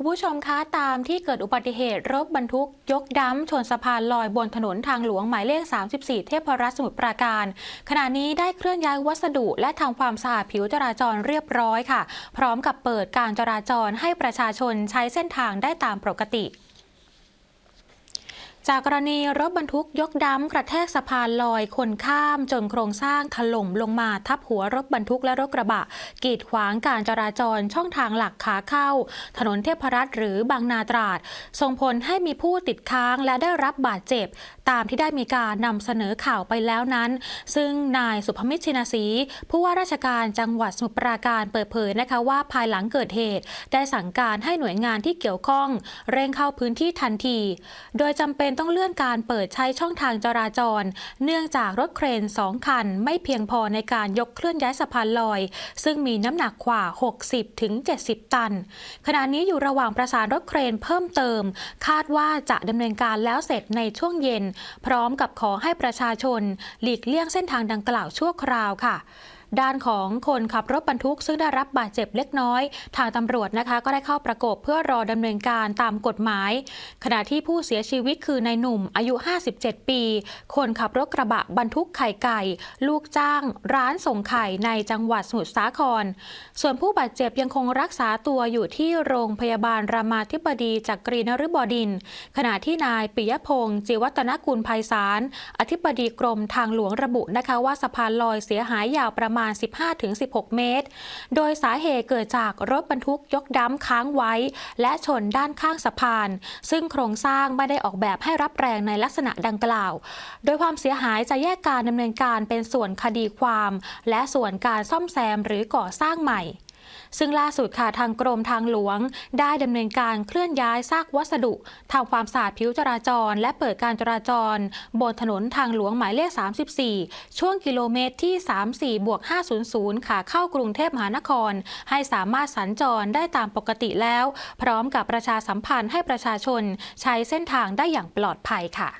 คุณผู้ชมคะตามที่เกิดอุบัติเหตุรถบรรทุก ยกดั้มชนสะพานลอยบนถนนทางหลวงหมายเลข 34 เทพรัตน์สมุทรปราการ ขณะนี้ได้เคลื่อนย้ายวัสดุและทำความสะอาดผิวจราจรเรียบร้อยค่ะ พร้อมกับเปิดการจราจรให้ประชาชนใช้เส้นทางได้ตามปกติ จากกรณีรถบรรทุกยกดั้มกระแทกสะพานลอยคนข้ามจนโครงสร้างถล่มลงมาทับหัวรถบรรทุกและรถกระบะ กีดขวางการจราจรช่องทางหลักขาเข้า ถนนเทพรัตน์หรือบางนาตราด ส่งผลให้มีผู้ติดค้างและได้รับบาดเจ็บ ตามที่ได้มีการนำเสนอข่าวไปแล้วนั้น ซึ่งนายสุภมิตรชินศรีผู้ว่าราชการจังหวัดสมุทรปราการเปิดเผยนะคะว่าภายหลังเกิดเหตุ ได้สั่งการให้หน่วยงานที่เกี่ยวข้อง เร่งเข้าพื้นที่ทันที โดยจำเป็นต้องเลื่อนการเปิดใช้ช่องทางจราจร เนื่องจากรถเครนสองคัน ไม่เพียงพอในการยกเคลื่อนย้ายสะพานลอย ซึ่งมีน้ำหนักกว่า 60ถึง70 ตัน ขณะนี้อยู่ระหว่างประสานรถเครนเพิ่มเติม คาดว่าจะดำเนินการแล้วเสร็จในช่วงเย็น พร้อมกับขอให้ประชาชน หลีกเลี่ยงเส้นทางดังกล่าวชั่วคราวค่ะ ด้านของคนขับรถบรรทุกซึ่งได้รับบาดเจ็บเล็กน้อย ทางตำรวจนะคะ ก็ได้เข้าประกบเพื่อรอดำเนินการตามกฎหมาย ขณะที่ผู้เสียชีวิตคือนายหนุ่มอายุ 57 ปี คนขับรถกระบะบรรทุกไข่ไก่ ลูกจ้าง ร้านส่งไข่ในจังหวัดสมุทรสาคร ส่วนผู้บาดเจ็บยังคงรักษาตัวอยู่ที่โรงพยาบาลรามาธิบดีจากกรีนฤบดิน ขณะที่นายปิยพงศ์จิวัฒนกุลภัยสาร อธิบดีกรมทางหลวงระบุนะคะว่าสะพานลอยเสียหายยาวประมาณมาณ 15-16 เมตร โดยสาเหตุเกิดจากรถบรรทุกยกดั้มค้างไว้ และชนด้านข้างสะพาน ซึ่งโครงสร้างไม่ได้ออกแบบให้รับแรงในลักษณะดังกล่าว โดยความเสียหายจะแยกการดำเนินการเป็นส่วนคดีความ และส่วนการซ่อมแซมหรือก่อสร้างใหม่ ซึ่งล่าสุดค่ะทางกรมทางหลวง ได้ดำเนินการเคลื่อนย้ายซากวัสดุทำความสะอาดผิวจราจร และเปิดการจราจร บนถนนทางหลวงหมายเลข 34 ช่วงกิโลเมตรที่ 34บวก500 ขาเข้ากรุงเทพมหานคร ให้สามารถสัญจรได้ตามปกติแล้ว พร้อมกับประชาสัมพันธ์ให้ประชาชน ใช้เส้นทางได้อย่างปลอดภัยค่ะ